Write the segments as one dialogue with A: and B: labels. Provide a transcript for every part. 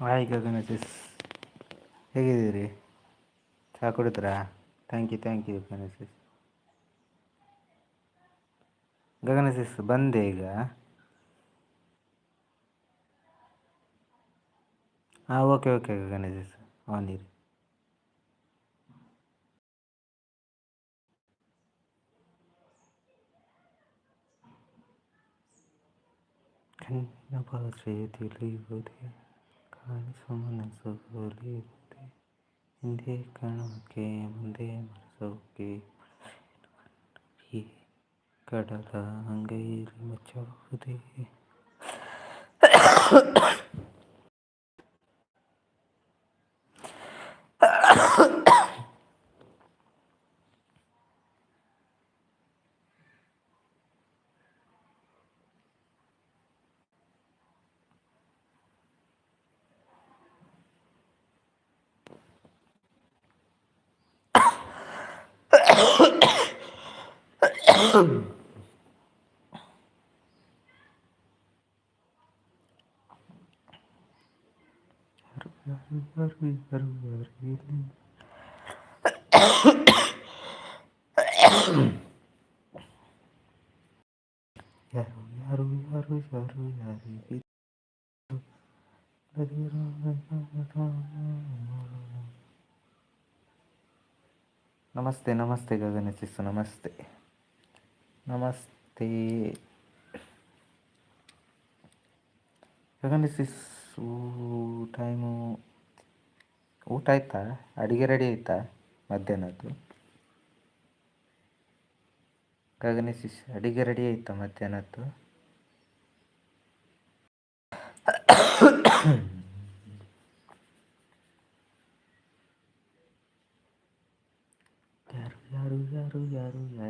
A: Hi ಗಗನ sis ಹೇಗಿದ್ದೀರಿ ಚಹಾ ಕುಡಿದ್ರಾ thank you thank you Gagana sis Gagana sis ಬಂದೆ ಈಗ ಹಾಂ okay okay Gagana sis on ಇರಿ ಕಣ್ಣಿನ ಭಾಷೆ ತಿಳಿಯುವುದೇ ಕಾಣಿಸುವ ಮನಸ್ಸು ಹೋಲಿಯುವುದೇ ಹಿಂದೆ ಕಾಣೋಕೆ ಮುಂದೆ ಮರೆಸೋಕೆ ಈ ಕಡಲ ಅಂಗೈಲಿ ಮುಚ್ಚಬಹುದೇ Yaru, yaru, yaru, yaru, yaru. ನಮಸ್ತೆ ನಮಸ್ತೆ ಗಗನ ಶಿಸ್ಸು ನಮಸ್ತೆ. ನಮಸ್ತೆ. ಗಗನ ಶಿಸ್ಸು ಟೈಮು ಊಟ ಆಯ್ತಾ? ಅಡುಗೆ ರೆಡಿ ಆಯ್ತಾ? ಮಧ್ಯಾಹ್ನದ್ದು? ಗಗನ ಶಿಸ್ ಅಡುಗೆ ರೆಡಿ ಆಯ್ತಾ ಮಧ್ಯಾಹ್ನದ್ದು?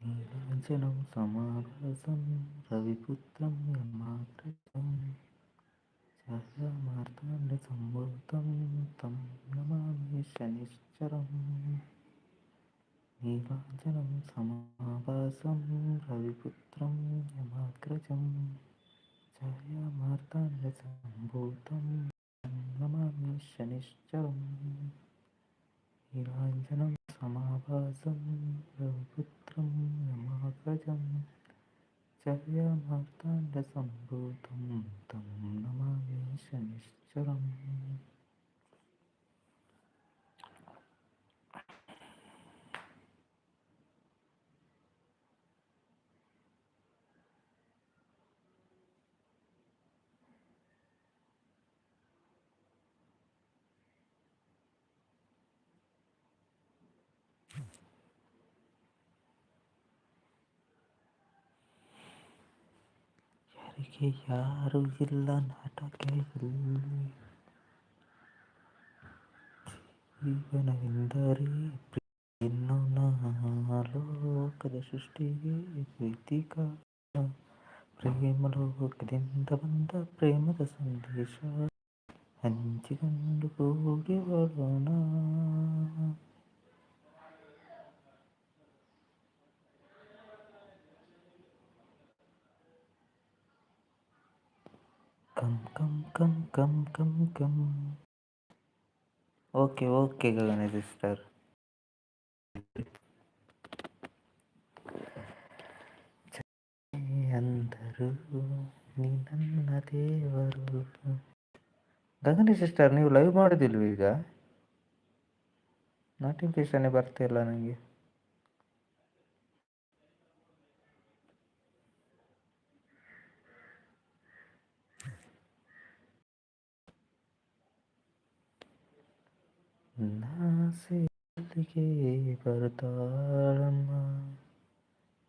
A: నీరాజనం సమారసం రవిపుత్రం యమాగ్రజం శాస్త్రమార్తాండ సంభూతం తం నమామి శనిశ్చరం నీరాజనం సమావాసం రవిపుత్రం యమాగ్రజం ఛాయామార్తాండ సంభూతం నమామి శనిశ్చరం నీరాజనం समाभासं रघुपुत्रं रमाकजं चर्यामार्ताण्डसम्भूतं तं नमामि शनिश्चरम्। ಯಾರಿಗೆ ಯಾರು ಇಲ್ಲ ನಾಟಕ ಇಲ್ಲಿ ಜೀವನವೆಂದರೆ ಇನ್ನು ಲೋಕದ ಸೃಷ್ಟಿಗೆ ಪ್ರೀತಿ ಕಾರಣ ಪ್ರೇಮ ಲೋಕದಿಂದ ಬಂದ ಪ್ರೇಮದ ಸಂದೇಶ ಹಂಚಿಕೊಂಡು ಕೂಡಿ ಬಾಳೋಣ come come come come come come okay okay Gagana sister. ಅಂದರು ನೀ ನನ್ನ ದೇವರು. ಗಗನ ಸಿಸ್ಟರ್, ನೀವು ಲೈವ್ ಮಾಡೋದಿಲ್ವ ಈಗ? ನೋಟಿಫಿಕೇಶನೇ ಬರ್ತಾ ಇಲ್ಲ ನನಗೆ. ನಾಸಿಗೆ ಬರ್ತಾಳಮ್ಮ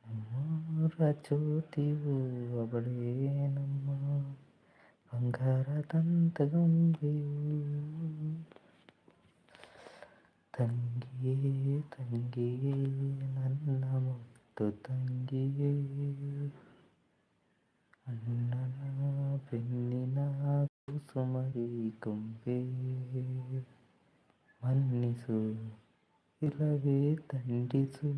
A: ನಮ್ಮೂರ ಜ್ಯೋತಿಯು ಅವಳೇ ನಮ್ಮ ಬಂಗಾರ ದಂತ ಗೊಂಬೆಯು ತಂಗಿಯೇ ತಂಗಿಯೇ ನನ್ನ ಮುತ್ತು ತಂಗಿಯೇ ಅಣ್ಣನ ಬೆನ್ನಿನ ಕುಸುಮರಿ ಕೊಂಬೆ ಮನ್ನಿಸು ಇಲ್ಲವೇ ದಂಡಿಸು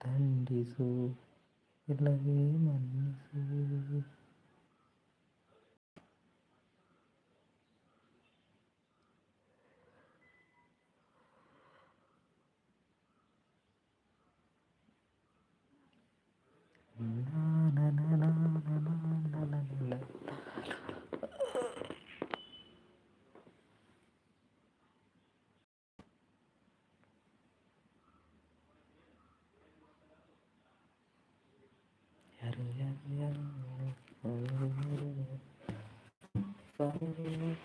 A: ದಂಡಿಸು ಇಲ್ಲವೇ ಮನ್ನಿಸು.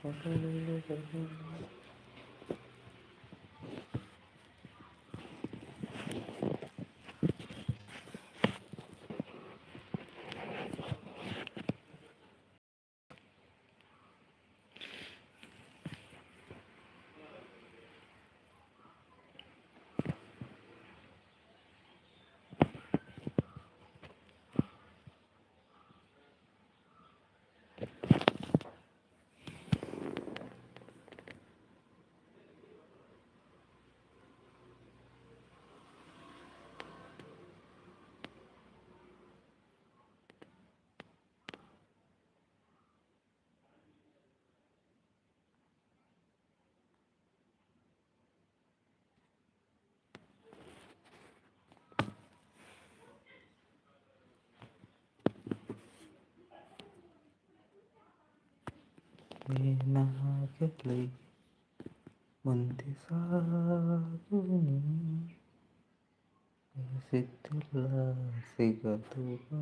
A: ফসলের জন্য সরকারি অনুদান পাওয়া যায় কি? వినాయకులై ముందు సాగుని సిద్ధుల సిగదుగా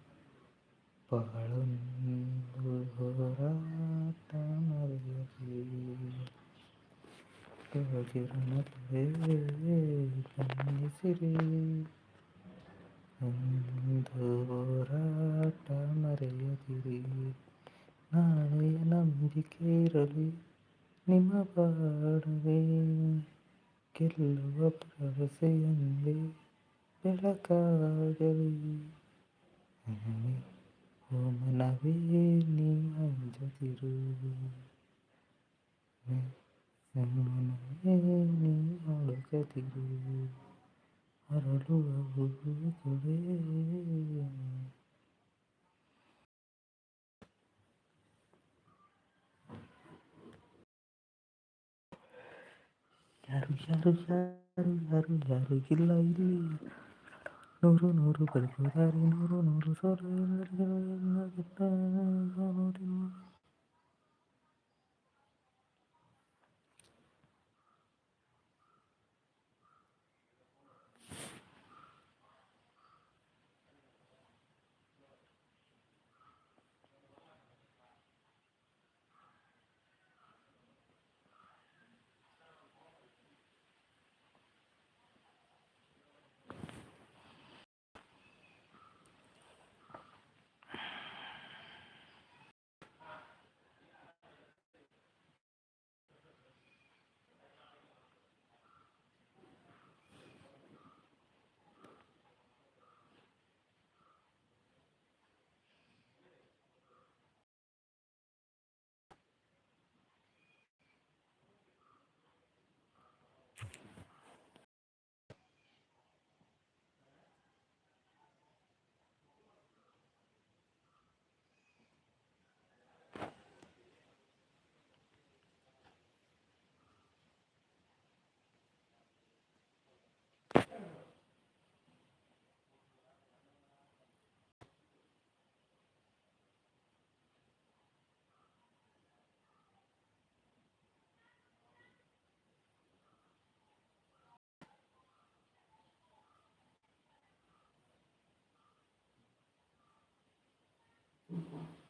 A: ಬಾಳೊಂದು ಹೋರಾಟ ಮರೆಯರಿ ಕಿರಣಗಳೇ ಗಮನಿಸಿರಿ ಒಂದು ಹೋರಾಟ ಮರೆಯದಿರಿ ನಾಳೆಯ ನಂಬಿಕೆ ಇರಲಿ ನಿಮ್ಮ ಬಾಡವೇ ಗೆಲ್ಲುವ ಭರವಸೆಯಂದೇ ಬೆಳಕಾಗಲಿ ಓ ಮನವೇ ನೀ ಅಂಜದಿರು ಮನವೇ ನೀ ಅಳುಗದಿರು ಅರಳುವ ಹೂಗಳೇ ಯಾರು ಯಾರು ಯಾರು ಯಾರು ಯಾರು ಇಲ್ಲ ಇಲ್ಲಿ நூறு நூறு பதினோரு நூறு நூறு சோறு Amen.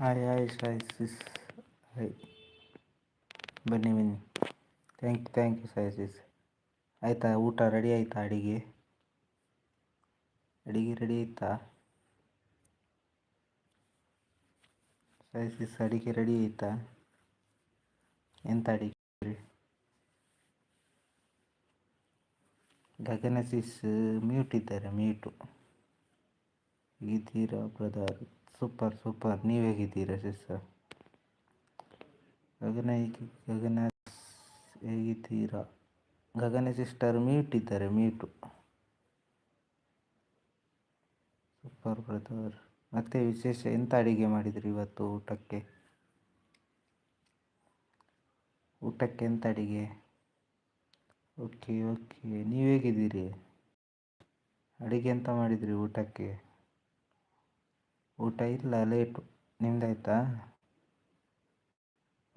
A: Hi hi Sai sis hi ಬನ್ನಿ ಬನ್ನಿ. Thank you thank you Sai sis ಆಯಿತಾ? ಊಟ ರೆಡಿ ಆಯಿತಾ ಅಡಿಗೆ? ಅಡಿಗೆ ರೆಡಿ ಆಯಿತಾ? ಸಾಯಿ ಸಿಸ್ ಅಡಿಗೆ ರೆಡಿ ಆಯಿತಾ? ಎಂತ ಅಡಿಗೆ ಗಗನ ಸಿಸ್ ಮ್ಯೂಟ್ ಇದ್ದಾರೆ ಮ್ಯೂಟು ಹೇಗಿದ್ದೀರಾ ಬ್ರದರ್ ಸೂಪರ್ ಸೂಪರ್ ನೀವು ಹೇಗಿದ್ದೀರಾ ಸಿಸ್ಟರ್? ಗಗನ ಗಗನ ಹೇಗಿದ್ದೀರಾ? ಗಗನ ಸಿಸ್ಟರ್ ಮ್ಯೂಟ್ ಇದ್ದಾರೆ ಮ್ಯೂಟು ಸೂಪರ್ ಬ್ರದರ್ ಮತ್ತೆ ವಿಶೇಷ, ಎಂತ ಅಡಿಗೆ ಮಾಡಿದ್ರಿ ಇವತ್ತು ಊಟಕ್ಕೆ? ಊಟಕ್ಕೆ ಎಂತ ಅಡಿಗೆ? ಓಕೆ ಓಕೆ ನೀವು ಹೇಗಿದ್ದೀರಿ? ಅಡಿಗೆ ಎಂತ ಮಾಡಿದ್ರಿ ಊಟಕ್ಕೆ? ಊಟ ಇಲ್ಲ ಲೇಟು ನಿಮ್ದಾಯ್ತಾ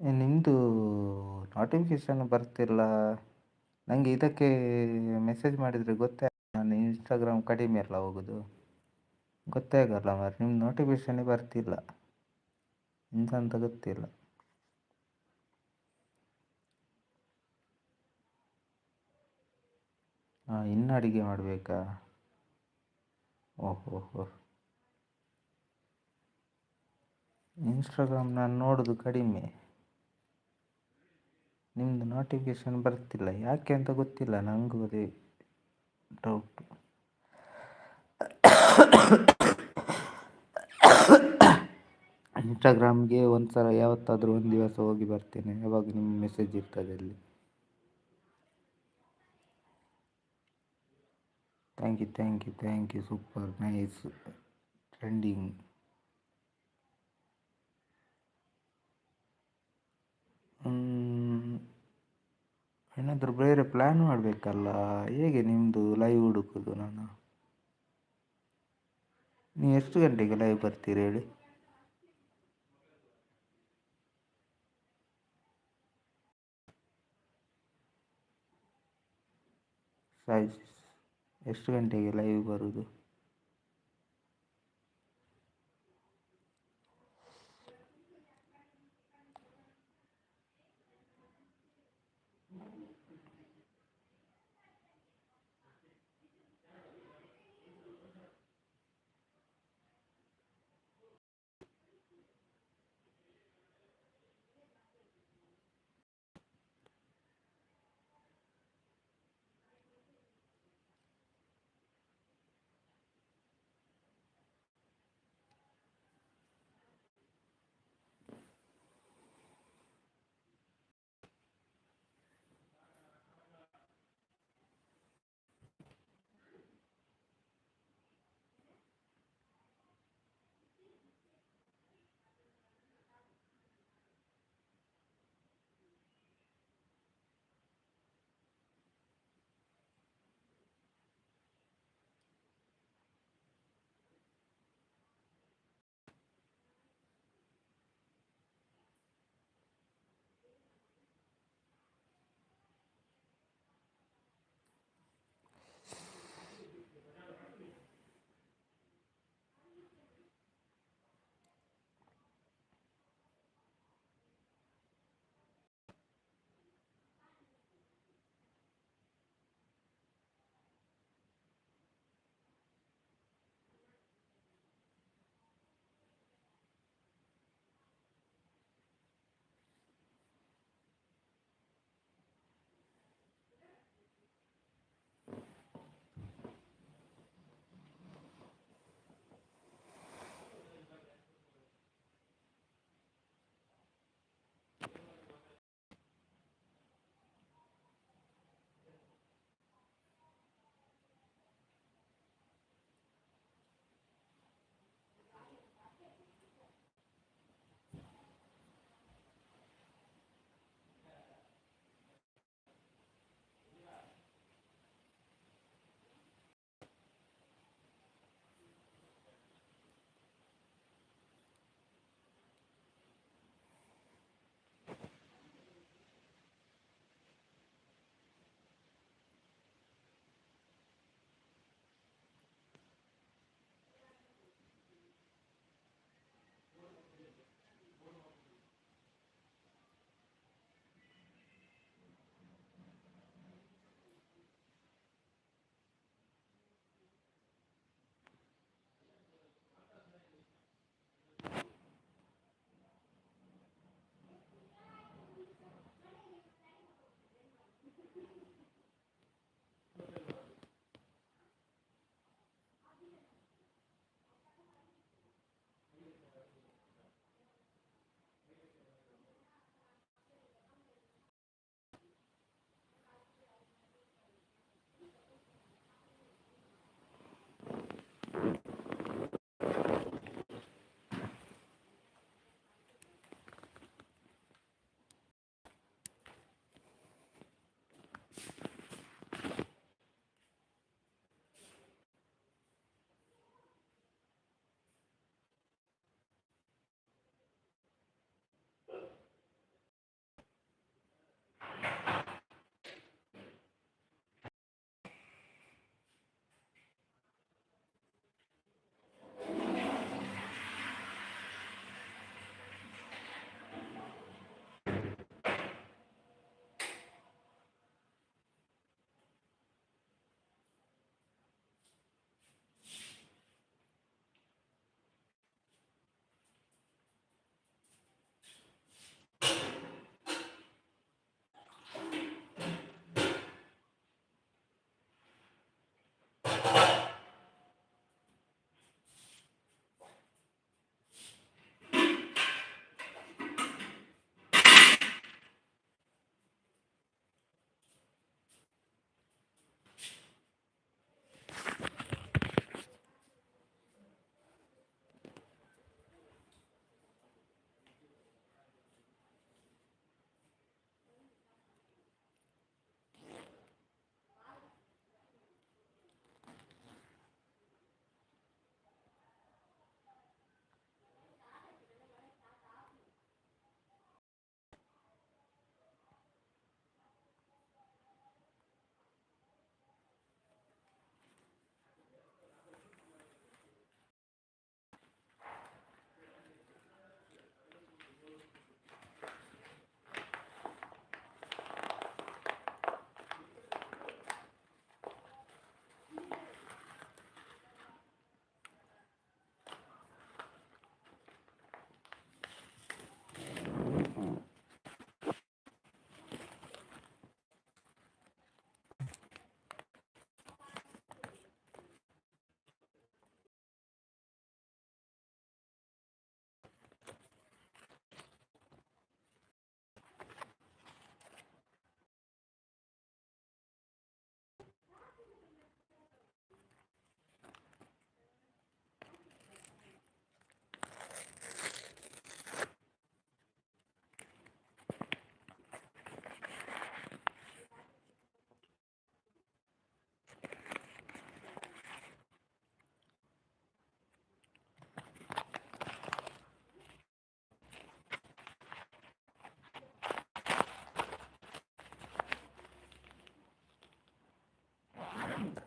A: ಏ, ನಿಮ್ಮದು ನೋಟಿಫಿಕೇಶನ್ ಬರ್ತಿಲ್ಲ. ನನಗೆ ಇದಕ್ಕೆ ಮೆಸೇಜ್ ಮಾಡಿದರೆ ಗೊತ್ತೇ. ನಾನು ಇನ್ಸ್ಟಾಗ್ರಾಮ್ ಕಡಿಮೆ ಅಲ್ಲ ಹೋಗೋದು. ಗೊತ್ತೇ ಆಗಲ್ಲ ಮಾರೆ ನಿಮ್ಮ ನೋಟಿಫಿಕೇಶನ್ನೇ ಬರ್ತಿಲ್ಲ. ಅಂತ ಗೊತ್ತಿಲ್ಲ. ಹಾಂ ಇನ್ನು ಅಡುಗೆ ಮಾಡಬೇಕಾ? ಓಹೋ ಹೋ ಇನ್ಸ್ಟಾಗ್ರಾಮ್ ನಾನು ನೋಡೋದು ಕಡಿಮೆ. ನಿಮ್ಮದು ನೋಟಿಫಿಕೇಶನ್ ಬರ್ತಿಲ್ಲ. ಯಾಕೆ ಅಂತ ಗೊತ್ತಿಲ್ಲ ನನಗೂ ಅದೇ ಡೌಟ್ ಇನ್ಸ್ಟಾಗ್ರಾಮ್ಗೆ ಒಂದು ಸಲ ಯಾವತ್ತಾದರೂ ಒಂದು ದಿವಸ ಹೋಗಿ ಬರ್ತೇನೆ. ಯಾವಾಗ ನಿಮ್ಮ ಮೆಸೇಜ್ ಇರ್ತದೆ ಅಲ್ಲಿ. Thank you thank you thank you super nice trending ಏನಾದರೂ ಬೇರೆ ಪ್ಲ್ಯಾನ್ ಮಾಡಬೇಕಲ್ಲ? ಹೇಗೆ ನಿಮ್ಮದು ಲೈವ್ ಹುಡುಕೋದು ನಾನು? ನೀವು ಎಷ್ಟು ಗಂಟೆಗೆ ಲೈವ್ ಬರ್ತೀರಿ ಹೇಳಿ? ಸೈಜ್ ಎಷ್ಟು ಗಂಟೆಗೆ ಲೈವ್ ಬರೋದು?